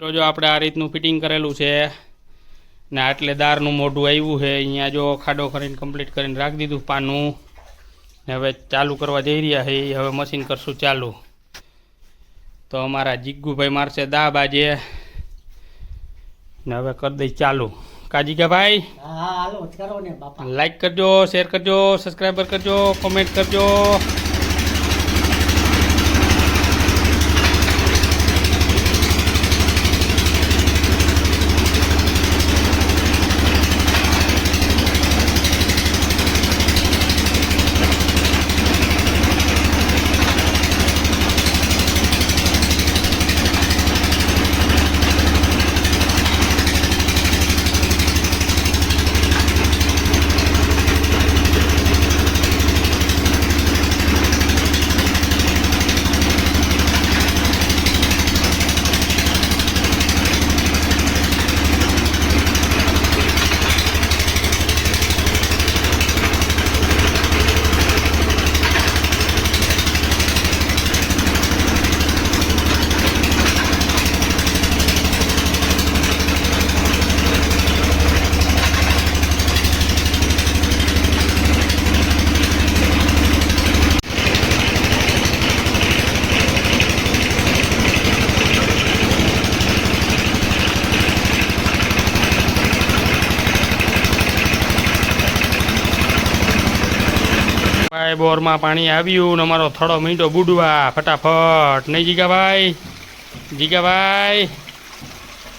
મિત્રો જો આપણે આ રીતનું ફિટિંગ કરેલું છે ને આટલે દારનું મોઢું આવ્યું છે અહીંયા જો ખાડો કરીને કમ્પ્લીટ કરીને રાખી દીધું પાનું ને હવે ચાલુ કરવા જઈ રહ્યા છે હવે મશીન કરશું ચાલુ. તો અમારા જીગ્ગુભાઈ મારશે દા બાજે ને હવે કરી દઈ ચાલુ. કાજીકાભાઈ લાઈક કરજો શેર કરજો સબસ્ક્રાઈબર કરજો કોમેન્ટ કરજો. ભાઈ બોરમાં પાણી આવ્યું ને અમારો થોડો મીંડો બુડવા. ફટાફટ. નહીં જીગાભાઈ જીગાભાઈ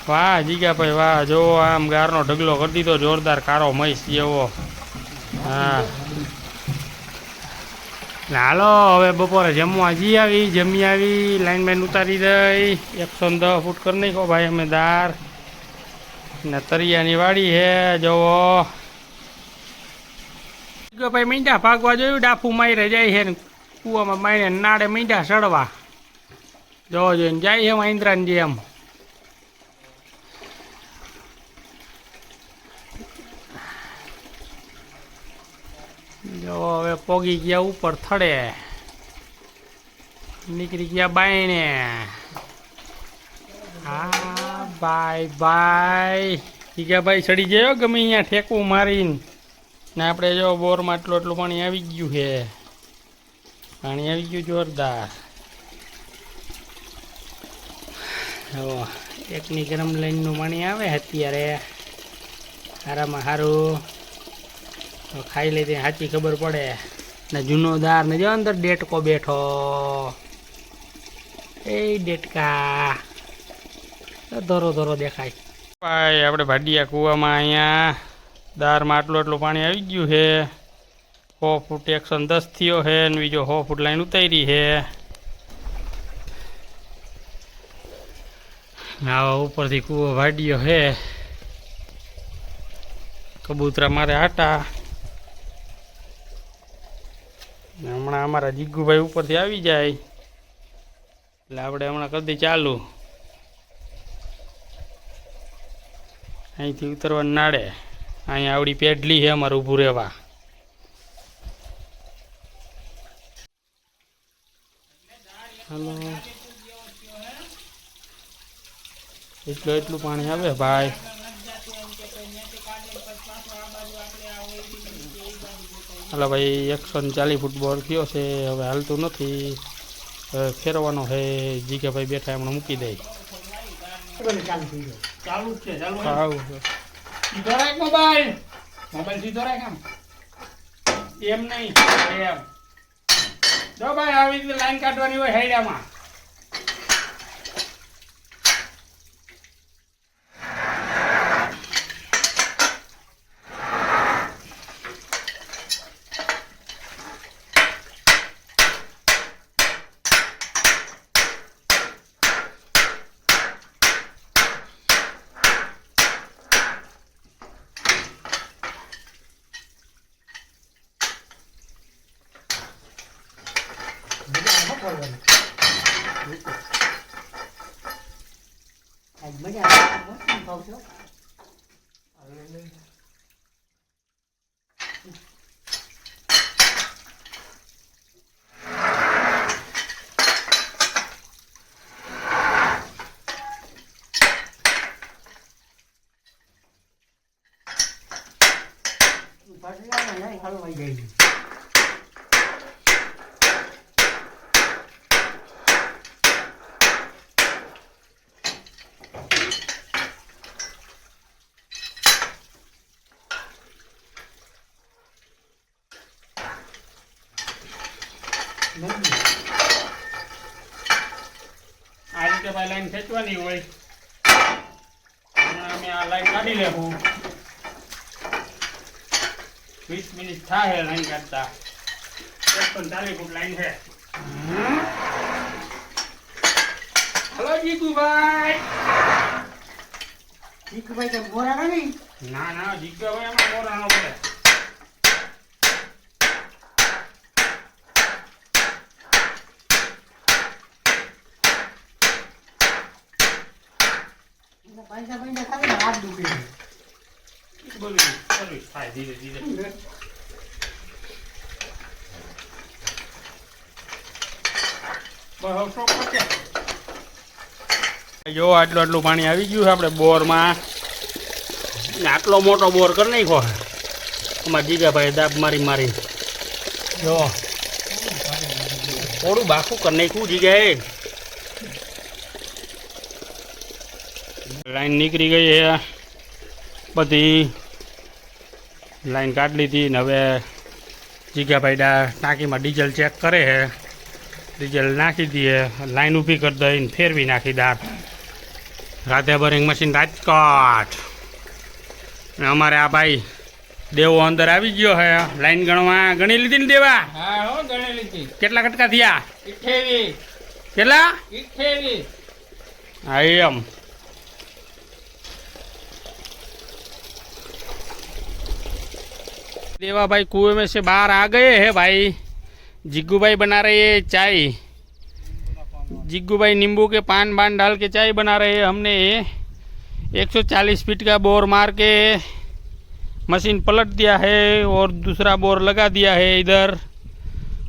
વાહ જીગાભાઈ વાહ. જો આમ ગારનો ઢગલો કરી દીધો, જોરદાર કારો મહીસ જેવો. હા. હાલો, હવે બપોરે જમવા જી આવી, જમી આવી લાઈન બાઈન ઉતારી દઈ. એકસો ને દસ ફૂટ કરી નાખો ભાઈ, અમે દાર ને તરિયાની વાડી હે જોવો કે ભાઈ મીંડા ભાગવા જોયું, ડાફુ મારે જાય છે ને કૂવામાં મારીને નાડે મીંડા સડવા જોવો જોઈને જાય છે મહિન્દ્રાની જેમ જો, હવે પોગી ગયા ઉપર થડે. નીકળી ગયા બાયણે. હા, બાય બાય. ગયા ભાઈ ચડી ગયો ગમે અહીંયા ઠેકવું મારીને? ને આપણે જો બોરમાં આટલું આટલું પાણી આવી ગયું છે. પાણી આવી ગયું જોરદાર. એકની ગરમ લાઈનનું પાણી આવે અત્યારે. સારામાં સારું. ખાઈ લઈ સાચી ખબર પડે. ને જૂનો દાર ને જો અંદર ડેટકો બેઠો. એ ડેટકા. ધોરો ધોરો દેખાય. ભાઈ, આપણે ભાડિયા કૂવામાં અહીંયા દારમાં આટલું આટલું પાણી આવી ગયું છે. સો ફૂટ એકસો દસ થયો છે અને બીજો સો ફૂટ લાઈન ઉતારી છે. આવા ઉપરથી કૂવો વાડ્યો છે. કબૂતરા મારે આટા. હમણાં અમારા જીગુભાઈ ઉપરથી આવી જાય. એટલે આપણે હમણાં દઈએ ચાલુ. અહીંથી ઉતરવાનું નાડે અહીંયા આવડી પેડલી છે અમારે ઊભું રહેવા. હલો. એટલું એટલું પાણી આવે ભાઈ. હાલો ભાઈ એકસો ને ચાલીસ ફૂટ બોર થયો છે હવે હાલતું નથી. હવે ફેરવાનો છે જીગાભાઈ બેઠા એમણે મૂકી દે. ચાલુ છે. સીધો રાખ મોબાઈલ મોબાઈલ સીધો રાખ આમ. એમ નહીં, એમ. જો ભાઈ, આવી લાઈન કાઢવાની હોય હેડામાં આજ મજા આવે શું કહું છું? પાછી આ રીતે ભાઈ લાઈન ખેંચવાની હોય. અમે આ લાઈન કાઢી લેવું. વીસ મિનિટ થાય લાઈન કાઢતા. ચાલીસ ફૂટ લાઈન છે. હલો જીતુભાઈ. જીતુભાઈ તો મોરા નહીં? ના ના જીતુભાઈ એમાં મોરાનો પડે પૈસા પૈસા ખાલી હાથ દુખે છે. બધું સર્વિસ થાય ધીરે ધીરે બસ હવે stop કરશે. જો આટલું આટલું પાણી આવી ગયું છે આપણે બોરમાં ને આટલો મોટો બોર કરી નાખો અમારા જીગાભાઈ દાબ મારી મારી જો થોડું બાકું કરી નાખ્યું જીગાએ લાઈન નીકળી ગઈ છે. બધી લાઈન કાઢી લીધી ને હવે જીગાભાઈ ડા ટાંકીમાં ડીઝલ ચેક કરે છે. ડીઝલ નાખી દઈએ લાઈન ઊભી કરી દઈને ફેરવી નાખી દાર રાધે બોરિંગ મશીન રાજકોટ. અને અમારે આ ભાઈ દેવો અંદર આવી ગયો હે લાઈન ગણવા. ગણી લીધી ને દેવા? કેટલા કટકા થયા? કેટલા? હા એમ. देवा भाई कुएँ में से बाहर आ गए हैं भाई। जिग्गू भाई बना रहे हैं चाय। जिग्गू भाई नींबू के पान बान डाल के चाय बना रहे हैं हमने। 140 फीट का बोर मार के मशीन पलट दिया है और दूसरा बोर लगा दिया है इधर।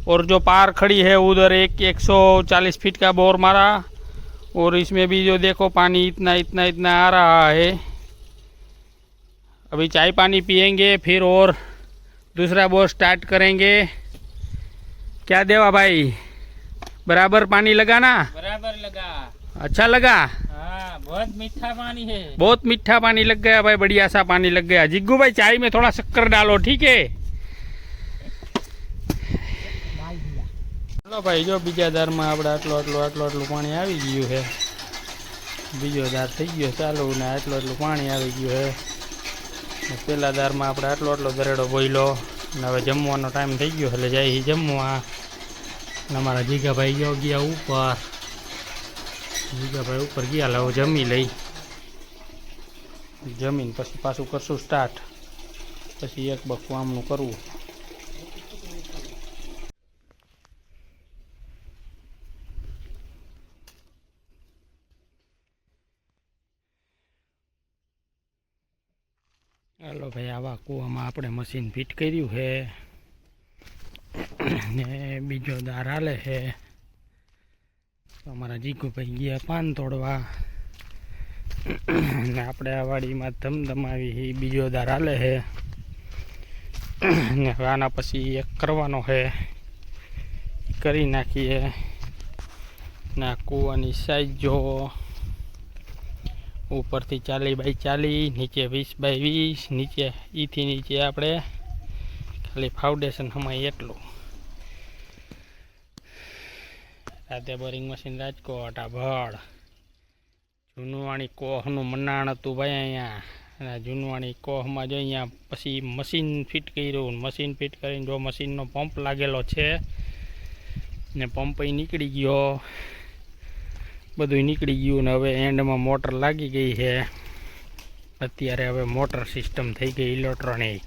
और जो पार खड़ी है उधर एक 140 फीट का बोर मारा। और इसमें भी जो देखो पानी इतना इतना इतना आ रहा है। अभी चाय पानी पियेंगे फिर और दूसरा बोर स्टार्ट करेंगे क्या देवा भाई बराबर पानी लगा ना बराबर लगा अच्छा लगा हाँ बहुत मीठा पानी है बहुत मीठा पानी लग गया भाई बढ़िया सा पानी लग गया जिग्गू भाई चाय में थोड़ा शक्कर डालो ठीक है ચાલો ભાઈ જો બીજા દારમાં આપણે આટલું આટલું આટલું આટલું પાણી આવી ગયું છે બીજો દાર થઈ ગયો ચાલુ ને આટલું આટલું પાણી આવી ગયું છે પેલા દારમાં આપણે આટલો આટલો દરેડો બોયલો ને હવે જમવાનો ટાઈમ થઈ ગયો, એટલે જાય જમવા. ને અમારા જીગાભાઈ ગયો ગયા ઉપર. જીગાભાઈ ઉપર ગયા, લાવો જમી લઈ. જમીન પછી પાછું કરશું સ્ટાર્ટ પછી એક બકું આમનું કરવું. હાલો ભાઈ, આવા કૂવામાં આપણે મશીન ફિટ કર્યું છે. ને બીજો દાર હાલે છે. અમારા જીગુભાઈ ગયા પાન તોડવા. ને આપણે આ વાડીમાં ધમધમાવી બીજો દાર હાલે છે. ને હવે આના પછી એક કરવાનો છે. કરી નાખીએ. ને આ કૂવાની સાઈઝ જો ઉપરથી ચાલી બાય ચાલી, નીચે વીસ બાય વીસ, નીચે ઈથી નીચે આપણે ખાલી ફાઉન્ડેશન હમાય એટલું. રાતે બોરિંગ મશીન રાજકોટ, આ ભળ. જૂનવાણી કોહનું મનાણ હતું ભાઈ અહીંયા. અને જૂનવાણી કોહમાં જો અહીંયા પછી મશીન ફિટ કર્યું. મશીન ફિટ કરીને જો મશીનનો પંપ લાગેલો છે. ને પંપ નીકળી ગયો. બધું નીકળી ગયું ને હવે એન્ડમાં મોટર લાગી ગઈ છે. અત્યારે હવે મોટર સિસ્ટમ થઈ ગઈ ઇલેક્ટ્રોનિક.